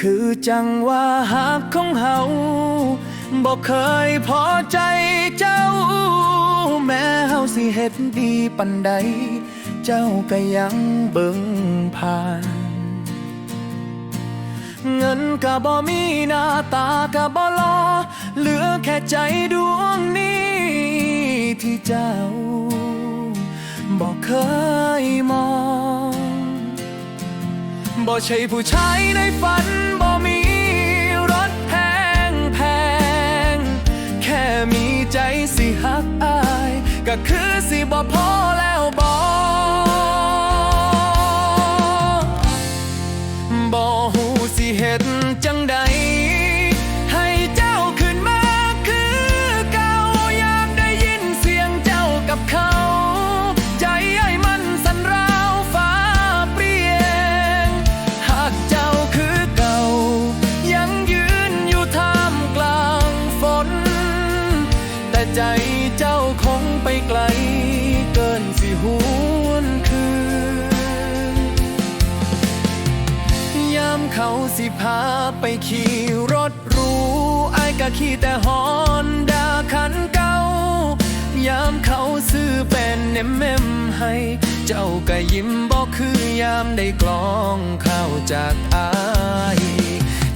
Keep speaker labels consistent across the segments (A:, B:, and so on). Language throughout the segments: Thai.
A: คือจังว่าหักของเฮาบอกเคยพอใจเจ้า แม้เฮาสิเฮ็ดดีปันใด เจ้าก็ยังเบิ่งผ่าน เงินก็บ่มีหน้าตาก็บ่รอเหลือแค่ใจดวงนี้ที่เจ้าบอกเคยมอง บ่ใช่ผู้ชายในฝันบ่มีรถแพงแพง แค่มีใจสิหักอาย ก็คือสิบ่พอแล้ว ใจเจ้าคงไปไกล เกินสิหวนคืน ยามเขาสิพาไปขี่รถรูไอ้ายก็ขี่แต่ฮอนดาคันเก่า ยามเขาซื้อเป็นเนมเมมให้ เจ้าก็ยิ้มบอกคือยามได้กลองเข้าวจากอาย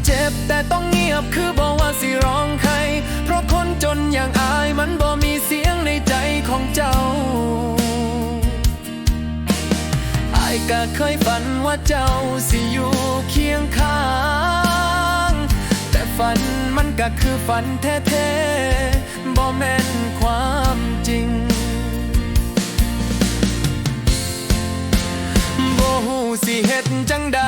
A: เจ็บแต่ต้องเงียบคือบอกว่าสิร้องายก็เคยฝันว่าเจ้าสิอยู่เคียงข้าง แต่ฝันมันก็คือฝันแท้ๆบ่แม่นความจริงบ่หูสิเฮ็ดจังใด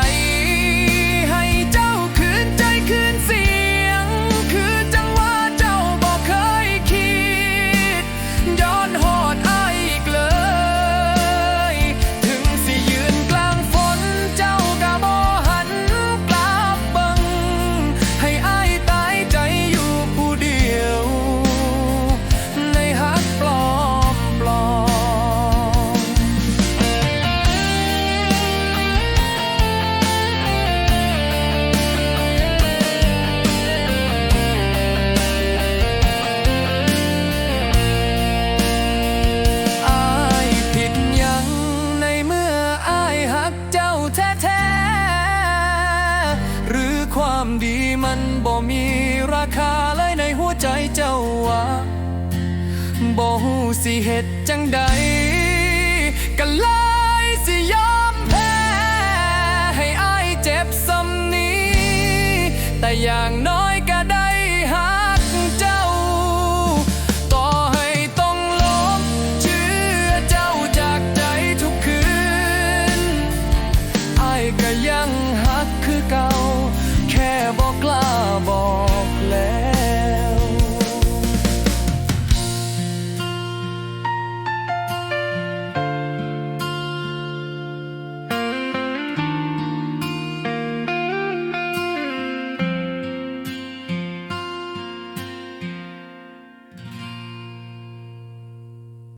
A: ดีมันบ่มีราคาเลยในหัวใจเจ้าวะบ่ฮู้สิเฮ็ดจังใดก็เลยสิยอมแพ้ให้อายเจ็บซ้ำนี้ แต่อย่าง glove.